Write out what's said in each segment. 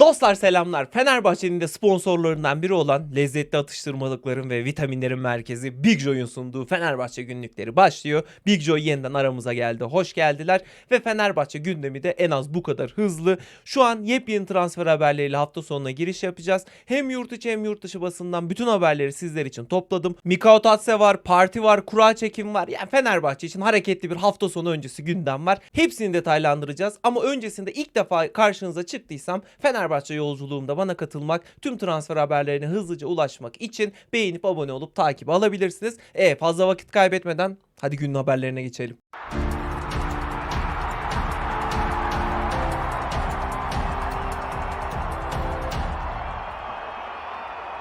Dostlar selamlar. Fenerbahçe'nin de sponsorlarından biri olan lezzetli atıştırmalıkların ve vitaminlerin merkezi Big Joy'un sunduğu Fenerbahçe günlükleri başlıyor. Big Joy yeniden aramıza geldi. Hoş geldiler ve Fenerbahçe gündemi de en az bu kadar hızlı. Şu an yepyeni transfer haberleriyle hafta sonuna giriş yapacağız. Hem yurt içi hem yurt dışı basından bütün haberleri sizler için topladım. Mikao Tatse var, parti var, kura çekim var. Yani Fenerbahçe için hareketli bir hafta sonu öncesi gündem var. Hepsini detaylandıracağız ama öncesinde ilk defa karşınıza çıktıysam Fenerbahçe yolculuğumda bana katılmak, tüm transfer haberlerine hızlıca ulaşmak için beğenip abone olup takip alabilirsiniz. E fazla vakit kaybetmeden hadi günün haberlerine geçelim.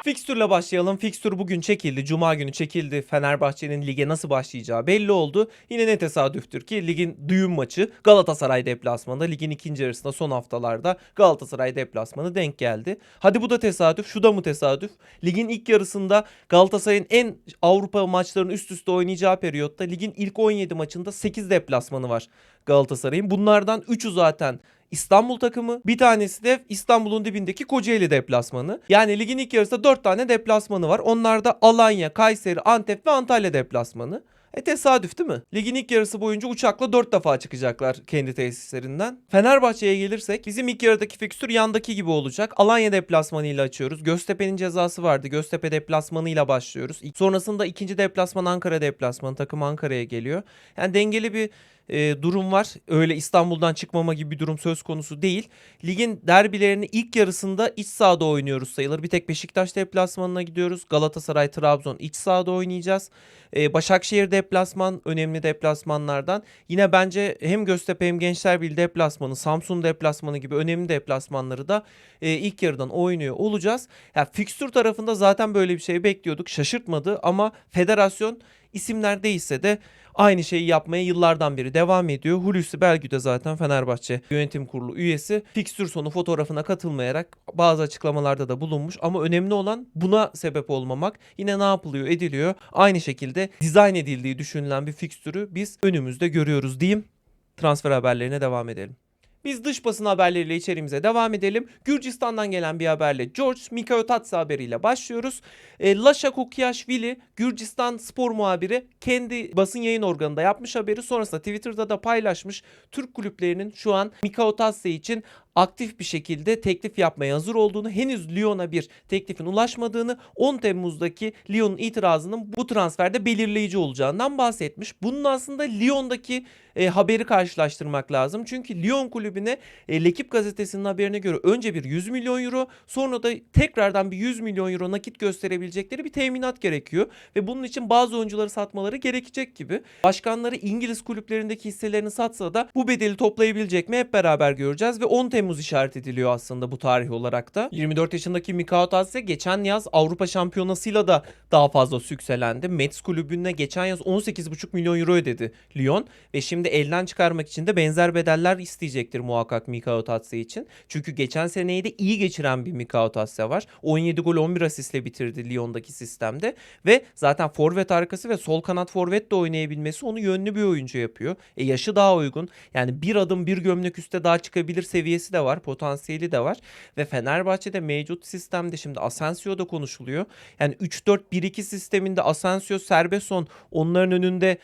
Fikstürle başlayalım. Fikstür bugün çekildi. Cuma günü çekildi. Fenerbahçe'nin lige nasıl başlayacağı belli oldu. Yine ne tesadüftür ki ligin düğün maçı Galatasaray deplasmanı. Ligin ikinci yarısında son haftalarda Galatasaray deplasmanı denk geldi. Hadi bu da tesadüf. Şu da mı tesadüf? Ligin ilk yarısında Galatasaray'ın en Avrupa maçlarını üst üste oynayacağı periyotta ligin ilk 17 maçında 8 deplasmanı var Galatasaray'ın. Bunlardan 3'ü zaten İstanbul takımı. Bir tanesi de İstanbul'un dibindeki Kocaeli deplasmanı. Yani ligin ilk yarısında 4 tane deplasmanı var. Onlar da Alanya, Kayseri, Antep ve Antalya deplasmanı. E tesadüf değil mi? Ligin ilk yarısı boyunca uçakla 4 defa çıkacaklar kendi tesislerinden. Fenerbahçe'ye gelirsek bizim ilk yarıdaki fikstür yandaki gibi olacak. Alanya deplasmanıyla açıyoruz. Göztepe'nin cezası vardı. Göztepe deplasmanıyla başlıyoruz. Sonrasında ikinci deplasman Ankara deplasmanı. Takım Ankara'ya geliyor. Yani dengeli bir e, durum var. Öyle İstanbul'dan çıkmama gibi bir durum söz konusu değil. Ligin derbilerini ilk yarısında iç sahada oynuyoruz sayılır. Bir tek Beşiktaş deplasmanına gidiyoruz. Galatasaray, Trabzon iç sahada oynayacağız. E, Başakşehir deplasman önemli deplasmanlardan. Yine bence hem Göztepe hem Gençlerbirliği deplasmanı, Samsun deplasmanı gibi önemli deplasmanları da e, ilk yarıdan oynuyor olacağız. Ya fikstür tarafında zaten böyle bir şey bekliyorduk. Şaşırtmadı ama federasyon isimler değişse de aynı şeyi yapmaya yıllardan beri devam ediyor. Hulusi Belgü de zaten Fenerbahçe yönetim kurulu üyesi. Fikstür sonu fotoğrafına katılmayarak bazı açıklamalarda da bulunmuş ama önemli olan buna sebep olmamak. Yine ne yapılıyor ediliyor. Aynı şekilde dizayn edildiği düşünülen bir fikstürü biz önümüzde görüyoruz diyeyim. Transfer haberlerine devam edelim. Biz dış basın haberleriyle içerimize devam edelim. Gürcistan'dan gelen bir haberle George Mikayotatse haberiyle başlıyoruz. E, Lasha Kokiashvili Gürcistan spor muhabiri kendi basın yayın organında yapmış haberi sonrasında Twitter'da da paylaşmış. Türk kulüplerinin şu an Mikayotatse için aktif bir şekilde teklif yapmaya hazır olduğunu, henüz Lyon'a bir teklifin ulaşmadığını, 10 Temmuz'daki Lyon'un itirazının bu transferde belirleyici olacağından bahsetmiş. Bunun aslında Lyon'daki e, haberi karşılaştırmak lazım. Çünkü Lyon kulübüne e, Lekip gazetesinin haberine göre önce bir 100 milyon euro sonra da tekrardan bir 100 milyon euro nakit gösterebilecekleri bir teminat gerekiyor. Ve bunun için bazı oyuncuları satmaları gerekecek gibi. Başkanları İngiliz kulüplerindeki hisselerini satsa da bu bedeli toplayabilecek mi hep beraber göreceğiz. Ve 10 Temmuz işaret ediliyor aslında bu tarih olarak da. 24 yaşındaki Mikao Tatse geçen yaz Avrupa Şampiyonası'yla da daha fazla sükselendi. Metz kulübüne geçen yaz 18,5 milyon euro ödedi Lyon ve şimdi elden çıkarmak için de benzer bedeller isteyecektir muhakkak Mikao Tatse için. Çünkü geçen seneyi de iyi geçiren bir Mikao Tatse var. 17 gol 11 asistle bitirdi Lyon'daki sistemde ve zaten forvet arkası ve sol kanat forvet de oynayabilmesi onu yönlü bir oyuncu yapıyor. E yaşı daha uygun. Yani bir adım bir gömlek üste daha çıkabilir seviyesi de var, potansiyeli de var ve Fenerbahçe'de mevcut sistemde şimdi Asensio da konuşuluyor. Yani 3-4-1-2 sisteminde Asensio, Serbeson onların önünde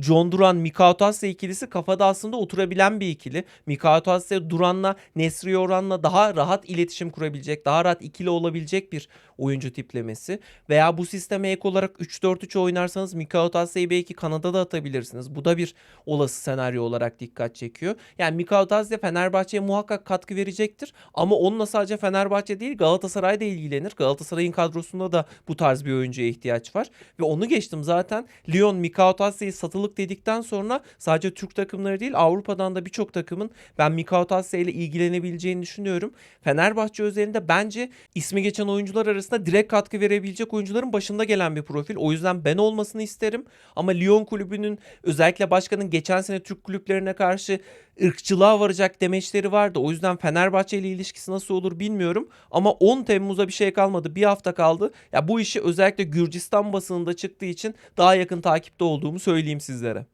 John Duran, Mikao Tatse ikilisi kafada aslında oturabilen bir ikili. Mikao Tatse Duran'la Nesri Oran'la daha rahat iletişim kurabilecek, daha rahat ikili olabilecek bir oyuncu tiplemesi. Veya bu sisteme ek olarak 3-4-3 oynarsanız Mikao Tatse'yi belki kanada da atabilirsiniz. Bu da bir olası senaryo olarak dikkat çekiyor. Yani Mikao Tatse Fenerbahçe'ye muhakkak katkı verecektir. Ama onunla sadece Fenerbahçe değil Galatasaray da ilgilenir. Galatasaray'ın kadrosunda da bu tarz bir oyuncuya ihtiyaç var. Ve onu geçtim zaten Lyon Mikao Tatse'yi satılık dedikten sonra sadece Türk takımları değil Avrupa'dan da birçok takımın ben Mikao Tatse ile ilgilenebileceğini düşünüyorum. Fenerbahçe özelinde bence ismi geçen oyuncular arasında direkt katkı verebilecek oyuncuların başında gelen bir profil. O yüzden ben olmasını isterim. Ama Lyon kulübünün özellikle başkanın geçen sene Türk kulüplerine karşı ırkçılığa varacak demeçleri vardı. O yüzden Fenerbahçe ile ilişkisi nasıl olur bilmiyorum. Ama 10 Temmuz'a bir şey kalmadı. Bir hafta kaldı. Ya bu işi özellikle Gürcistan basınında çıktığı için daha yakın takipte olduğumu söyleyeyim sizlere.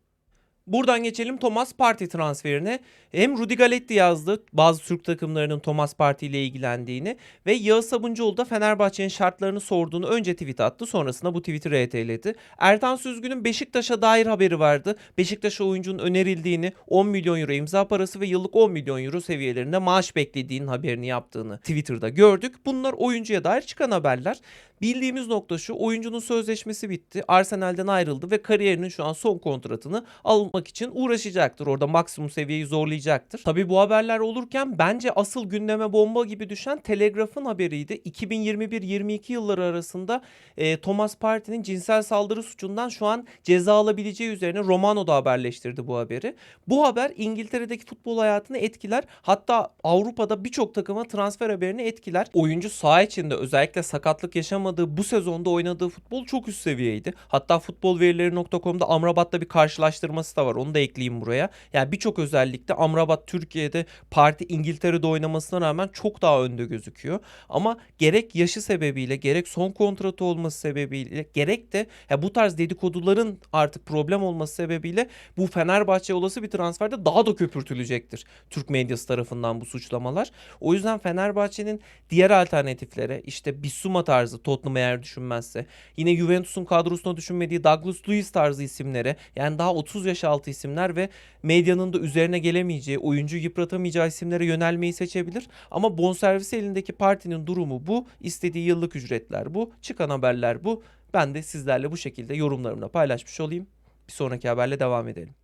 Buradan geçelim Thomas Partey transferine. Hem Rudi Galetti yazdı bazı Türk takımlarının Thomas Partey ile ilgilendiğini ve Yağız Sabuncuoğlu da Fenerbahçe'nin şartlarını sorduğunu önce tweet attı sonrasında bu tweet'i RT'ledi. Ertan Süzgün'ün Beşiktaş'a dair haberi vardı. Beşiktaş'a oyuncunun önerildiğini 10 milyon euro imza parası ve yıllık 10 milyon euro seviyelerinde maaş beklediğinin haberini yaptığını Twitter'da gördük. Bunlar oyuncuya dair çıkan haberler. Bildiğimiz nokta şu oyuncunun sözleşmesi bitti. Arsenal'den ayrıldı ve kariyerinin şu an son kontratını almak için uğraşacaktır. Orada maksimum seviyeyi zorlayacaktır. Tabii bu haberler olurken bence asıl gündeme bomba gibi düşen Telegraf'ın haberiydi. 2021-22 yılları arasında e, Thomas Partey'nin cinsel saldırı suçundan şu an ceza alabileceği üzerine Romano da haberleştirdi bu haberi. Bu haber İngiltere'deki futbol hayatını etkiler. Hatta Avrupa'da birçok takıma transfer haberini etkiler. Oyuncu saha içinde özellikle sakatlık yaşamadığı bu sezonda oynadığı futbol çok üst seviyeydi. Hatta futbolverileri.com'da Amrabat'la bir karşılaştırması da var. Onu da ekleyeyim buraya. Yani birçok özellikle Amrabat Türkiye'de parti İngiltere'de oynamasına rağmen çok daha önde gözüküyor. Ama gerek yaşı sebebiyle gerek son kontratı olması sebebiyle gerek de ya bu tarz dedikoduların artık problem olması sebebiyle bu Fenerbahçe olası bir transferde daha da köpürtülecektir. Türk medyası tarafından bu suçlamalar. O yüzden Fenerbahçe'nin diğer alternatiflere işte Bissouma tarzı Tottenham eğer düşünmezse yine Juventus'un kadrosuna düşünmediği Douglas Luiz tarzı isimlere yani daha 30 yaş altı isimler ve medyanın da üzerine gelemeyeceği, oyuncu yıpratamayacağı isimlere yönelmeyi seçebilir. Ama bonservis elindeki partinin durumu bu. istediği yıllık ücretler bu. Çıkan haberler bu. Ben de sizlerle bu şekilde yorumlarımda paylaşmış olayım. Bir sonraki haberle devam edelim.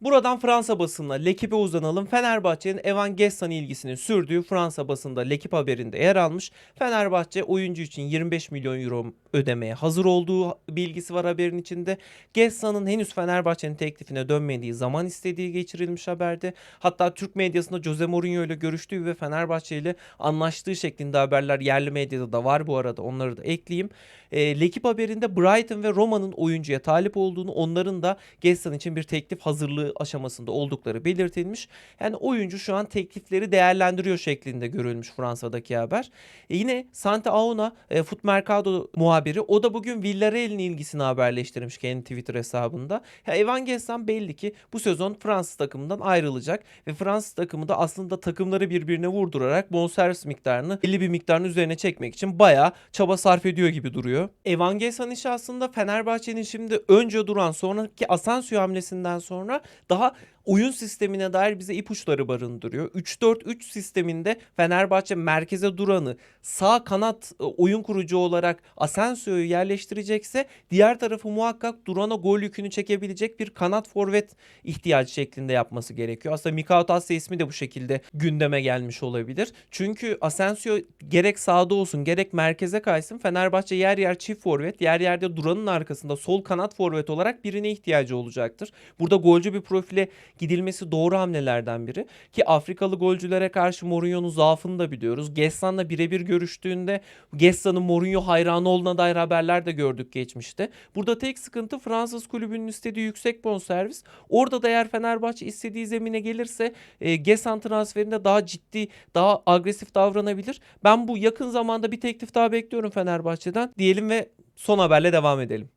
Buradan Fransa basınına Lekip'e uzanalım. Fenerbahçe'nin Evan Gessan ilgisinin sürdüğü Fransa basında Lekip haberinde yer almış. Fenerbahçe oyuncu için 25 milyon euro ödemeye hazır olduğu bilgisi var haberin içinde. Gessan'ın henüz Fenerbahçe'nin teklifine dönmediği zaman istediği geçirilmiş haberde. Hatta Türk medyasında Jose Mourinho ile görüştüğü ve Fenerbahçe ile anlaştığı şeklinde haberler yerli medyada da var bu arada. Onları da ekleyeyim. E, Lekip haberinde Brighton ve Roma'nın oyuncuya talip olduğunu, onların da Gessan için bir teklif hazırlığı aşamasında oldukları belirtilmiş. Yani oyuncu şu an teklifleri değerlendiriyor şeklinde görülmüş Fransa'daki haber. E, yine Sante Auna e, Foot Mercado muhabiri o da bugün Villarreal'in ilgisini haberleştirmiş kendi Twitter hesabında. Ya Evan Gessan belli ki bu sezon Fransız takımından ayrılacak ve Fransız takımı da aslında takımları birbirine vurdurarak bonservis miktarını belli bir miktarın üzerine çekmek için bayağı çaba sarf ediyor gibi duruyor. Evan Gessan işi aslında Fenerbahçe'nin şimdi önce duran sonraki Asensio hamlesinden sonra daha oyun sistemine dair bize ipuçları barındırıyor. 3-4-3 sisteminde Fenerbahçe merkeze duranı sağ kanat e, oyun kurucu olarak Asensio'yu yerleştirecekse diğer tarafı muhakkak durana gol yükünü çekebilecek bir kanat forvet ihtiyacı şeklinde yapması gerekiyor. Aslında Mikao Tasya ismi de bu şekilde gündeme gelmiş olabilir. Çünkü Asensio gerek sağda olsun gerek merkeze kaysın Fenerbahçe yer yer çift forvet yer yerde duranın arkasında sol kanat forvet olarak birine ihtiyacı olacaktır. Burada golcü bir profile gidilmesi doğru hamlelerden biri. Ki Afrikalı golcülere karşı Mourinho'nun zaafını da biliyoruz. Gessan'la birebir görüştüğünde Gessan'ın Mourinho hayranı olduğuna dair haberler de gördük geçmişte. Burada tek sıkıntı Fransız kulübünün istediği yüksek bonservis. Orada da eğer Fenerbahçe istediği zemine gelirse e, Gessan transferinde daha ciddi, daha agresif davranabilir. Ben bu yakın zamanda bir teklif daha bekliyorum Fenerbahçe'den diyelim ve son haberle devam edelim.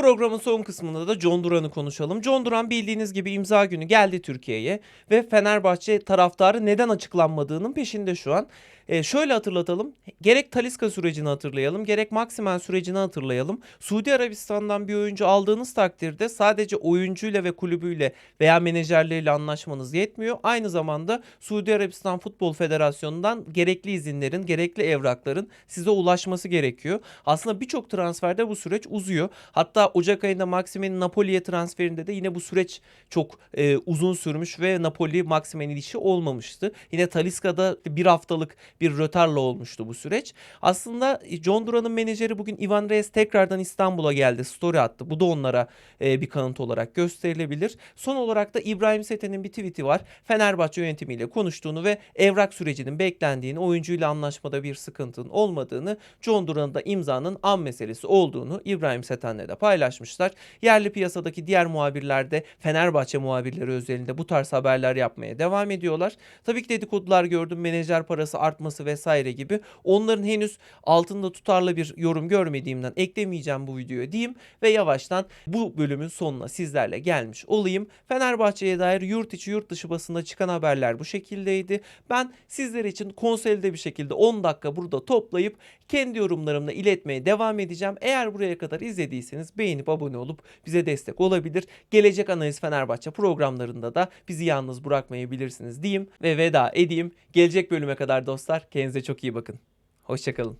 Programın son kısmında da John Duran'ı konuşalım. John Duran bildiğiniz gibi imza günü geldi Türkiye'ye ve Fenerbahçe taraftarı neden açıklanmadığının peşinde şu an. E, şöyle hatırlatalım. Gerek Taliska sürecini hatırlayalım, gerek Maximen sürecini hatırlayalım. Suudi Arabistan'dan bir oyuncu aldığınız takdirde sadece oyuncuyla ve kulübüyle veya menajerleriyle anlaşmanız yetmiyor. Aynı zamanda Suudi Arabistan Futbol Federasyonu'ndan gerekli izinlerin, gerekli evrakların size ulaşması gerekiyor. Aslında birçok transferde bu süreç uzuyor. Hatta Ocak ayında Maximen'in Napoli'ye transferinde de yine bu süreç çok e, uzun sürmüş ve Napoli Maximen ilişki olmamıştı. Yine Taliska'da bir haftalık bir rötarla olmuştu bu süreç. Aslında John Duran'ın menajeri bugün Ivan Reyes tekrardan İstanbul'a geldi. Story attı. Bu da onlara e, bir kanıt olarak gösterilebilir. Son olarak da İbrahim Seten'in bir tweet'i var. Fenerbahçe yönetimiyle konuştuğunu ve evrak sürecinin beklendiğini, oyuncuyla anlaşmada bir sıkıntının olmadığını, John Duran'ın da imzanın an meselesi olduğunu İbrahim Seten'le de paylaşmışlar. Yerli piyasadaki diğer muhabirler de Fenerbahçe muhabirleri özelinde bu tarz haberler yapmaya devam ediyorlar. Tabii ki dedikodular gördüm. Menajer parası artması yapması vesaire gibi onların henüz altında tutarlı bir yorum görmediğimden eklemeyeceğim bu videoya diyeyim ve yavaştan bu bölümün sonuna sizlerle gelmiş olayım. Fenerbahçe'ye dair yurt içi yurt dışı basında çıkan haberler bu şekildeydi. Ben sizler için konsolide bir şekilde 10 dakika burada toplayıp kendi yorumlarımla iletmeye devam edeceğim. Eğer buraya kadar izlediyseniz beğenip abone olup bize destek olabilir. Gelecek Analiz Fenerbahçe programlarında da bizi yalnız bırakmayabilirsiniz diyeyim ve veda edeyim. Gelecek bölüme kadar dostlar kendinize çok iyi bakın. Hoşçakalın.